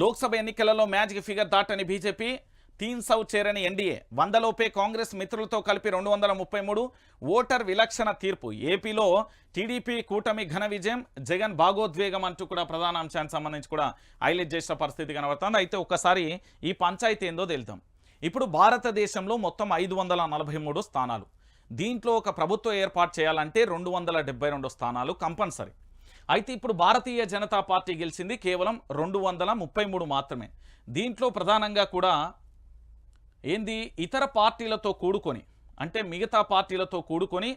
లోక్సభ ఎన్నికలలో magic figure దాటని BJP తీన్ సౌ చేరని ఎన్డీఏ. వందలోపే కాంగ్రెస్ మిత్రులతో కలిపి రెండు వందల ముప్పై మూడు ఓటర్ విలక్షణ తీర్పు. ఏపీలో టీడీపీ కూటమి ఘన విజయం జగన్ భాగోద్వేగం అంటూ కూడా ప్రధాన అంశానికి సంబంధించి కూడా హైలైట్ చేసిన పరిస్థితి కనబడుతుంది. అయితే ఒక్కసారి ఈ పంచాయతీ ఏందో తెలుద్దాం. ఇప్పుడు భారతదేశంలో మొత్తం ఐదు వందల నలభై మూడు స్థానాలు. దీంట్లో ఒక ప్రభుత్వం ఏర్పాటు చేయాలంటే రెండు వందల రెండు స్థానాలు కంపల్సరీ. అయితే ఇప్పుడు భారతీయ జనతా పార్టీ గెలిచింది కేవలం రెండు వందల ముప్పై మూడు మాత్రమే. దీంట్లో ప్రధానంగా కూడా ఏంది? ఇతర పార్టీలతో కూడుకొని అంటే మిగతా పార్టీలతో కూడుకొని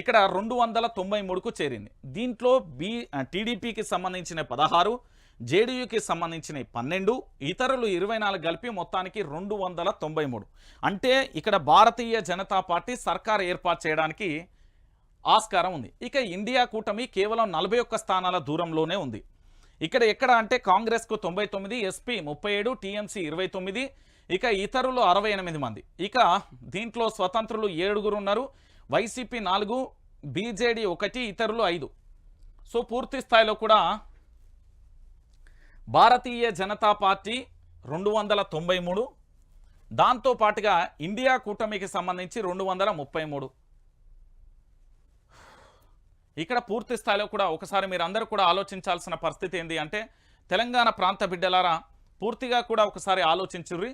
ఇక్కడ రెండు వందల తొంభై మూడుకు చేరింది. దీంట్లో బీ టీడీపీకి సంబంధించిన పదహారు జేడీయూకి సంబంధించిన పన్నెండు ఇతరులు ఇరవై నాలుగు కలిపి మొత్తానికి రెండు వందల తొంభై మూడు. అంటే ఇక్కడ భారతీయ జనతా పార్టీ సర్కార్ ఏర్పాటు చేయడానికి ఆస్కారం ఉంది. ఇక ఇండియా కూటమి కేవలం నలభై ఒక్క స్థానాల దూరంలోనే ఉంది. ఇక్కడ ఎక్కడ అంటే కాంగ్రెస్కు తొంభై తొమ్మిది ఎస్పీ ముప్పై ఏడు టీఎంసీ ఇరవై తొమ్మిది ఇక ఇతరులు అరవై ఎనిమిది మంది. ఇక దీంట్లో స్వతంత్రులు ఏడుగురు ఉన్నారు. వైసీపీ నాలుగు బీజేడీ ఒకటి ఇతరులు ఐదు. సో పూర్తి స్థాయిలో కూడా భారతీయ జనతా పార్టీ రెండు వందల తొంభై మూడు దాంతో పాటుగా ఇండియా కూటమికి సంబంధించి రెండు వందల ముప్పై మూడు. ఇక్కడ పూర్తి స్థాయిలో కూడా ఒకసారి మీరు అందరూ కూడా ఆలోచించాల్సిన పరిస్థితి ఏంటి అంటే తెలంగాణ ప్రాంత బిడ్డలారా పూర్తిగా కూడా ఒకసారి ఆలోచించుర్రి.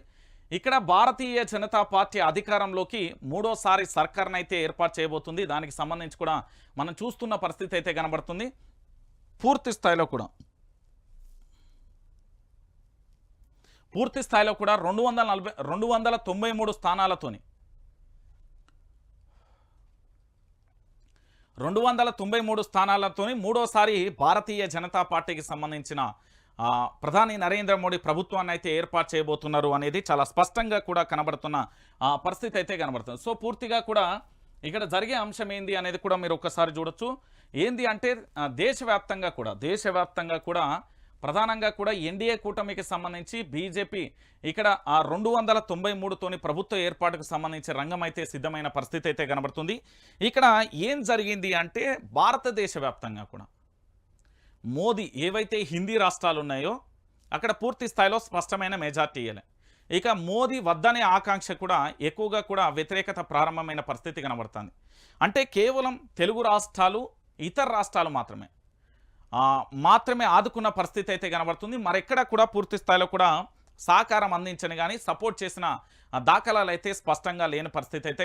ఇక్కడ భారతీయ జనతా పార్టీ అధికారంలోకి మూడోసారి సర్కార్ని అయితే ఏర్పాటు చేయబోతుంది. దానికి సంబంధించి కూడా మనం చూస్తున్న పరిస్థితి అయితే కనబడుతుంది. పూర్తి స్థాయిలో కూడా. పూర్తి స్థాయిలో కూడా రెండు వందల నలభై రెండు వందల తొంభై మూడు స్థానాలతోని రెండు వందల తొంభై మూడు స్థానాలతోని మూడోసారి భారతీయ జనతా పార్టీకి సంబంధించిన ప్రధాని నరేంద్ర మోడీ ప్రభుత్వాన్ని అయితే ఏర్పాటు చేయబోతున్నారు అనేది చాలా స్పష్టంగా కూడా కనబడుతున్న ఆ, పరిస్థితి అయితే కనబడుతుంది. సో పూర్తిగా కూడా ఇక్కడ జరిగే అంశం ఏంది అనేది కూడా మీరు ఒక్కసారి చూడొచ్చు. ఏంది అంటే దేశవ్యాప్తంగా కూడా దేశవ్యాప్తంగా కూడా ప్రధానంగా కూడా ఎన్డీఏ కూటమికి సంబంధించి బీజేపీ ఇక్కడ ఆ రెండు వందల తొంభై మూడుతోని ప్రభుత్వ ఏర్పాటుకు సంబంధించి రంగం అయితే సిద్ధమైన పరిస్థితి అయితే కనబడుతుంది. ఇక్కడ ఏం జరిగింది అంటే భారతదేశ వ్యాప్తంగా కూడా మోదీ ఏవైతే హిందీ రాష్ట్రాలు ఉన్నాయో అక్కడ పూర్తి స్థాయిలో స్పష్టమైన మెజార్టీ ఇయ్యలే. ఇక మోదీ వద్దనే ఆకాంక్ష కూడా ఎక్కువగా కూడా వ్యతిరేకత ప్రారంభమైన పరిస్థితి కనబడుతుంది. అంటే కేవలం తెలుగు రాష్ట్రాలు ఇతర రాష్ట్రాలు మాత్రమే. మాత్రమే ఆదుకున్న పరిస్థితి అయితే కనబడుతుంది. మరెక్కడ కూడా పూర్తి స్థాయిలో కూడా సహకారం అందించని కానీ సపోర్ట్ చేసిన దాఖలాలు అయితే స్పష్టంగా లేని పరిస్థితి అయితే